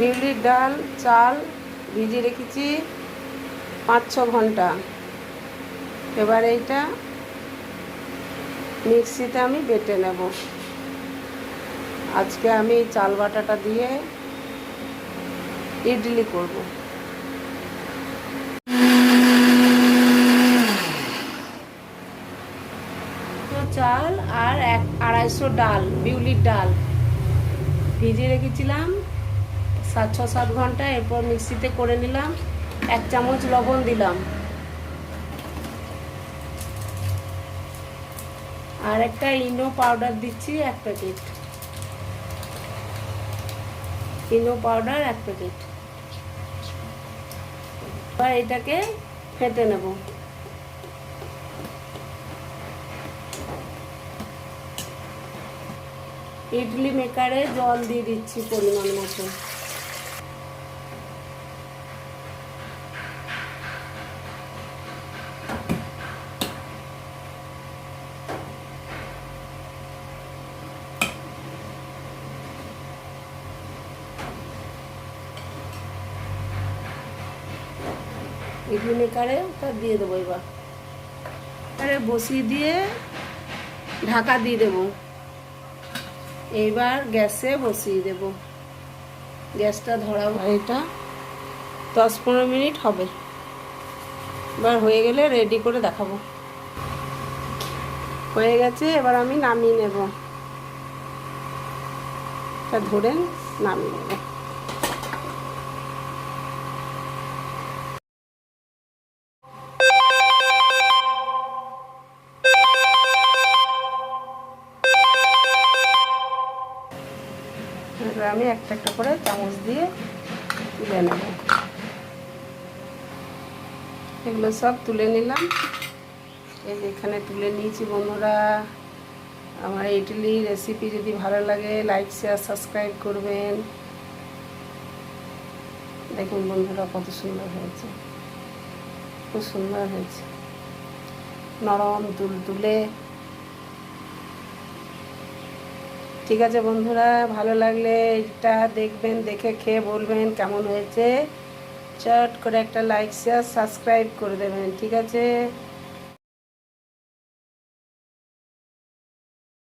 বিউলির ডাল, চাল ভিজিয়ে রেখেছি পাঁচ ছ ঘণ্টা। এবার এইটা মিক্সিতে আমি বেটে নেব। আজকে আমি চাল বাটাটা দিয়ে ইডলি করব। চাল আর এক আড়াইশো ডাল, বিউলির ডাল ভিজিয়ে রেখেছিলাম। সাত, ছ, সাত ঘণ্টা এরপর মিক্সিতে করে নিলাম। এক চামচ লবণ দিলাম। আর একটা ইনো পাউডার দিচ্ছি, এক প্যাকেট। ইনো পাউডার, এক প্যাকেট। এবার এটাকে ফেটে নেব। ইডলি মেকারে জল দিয়ে দিচ্ছি পরিমাণ মতো। ইডলি মেকারে ওটা দিয়ে দেবো এবার। এবারে বসিয়ে দিয়ে ঢাকা দিয়ে দেবো। এইবার গ্যাসে বসিয়ে দেব। গ্যাসটা ধরাবো এটা দশ পনেরো মিনিট হবে। এবার হয়ে গেলে রেডি করে দেখাবো। হয়ে গেছে, এবার আমি নামিয়ে নেব। এটা ধরে নামিয়ে নেব। এবার আমি একটা একটা করে চামচ দিয়ে তুলে নেব। এগুলো সব তুলে নিলাম। এই এখানে তুলে নিয়েছি বন্ধুরা। আমার ইডলি রেসিপি যদি ভালো লাগে লাইক শেয়ার সাবস্ক্রাইব করবেন। দেখুন বন্ধুরা কত সুন্দর হয়েছে। খুব সুন্দর হয়েছে। নরম তুল তুলে ঠিক আছে বন্ধুরা, ভালো লাগলে এটা দেখবেন, দেখে খেয়ে বলবেন কেমন হয়েছে। চট করে একটা লাইক শেয়ার সাবস্ক্রাইব করে দেবেন, ঠিক আছে?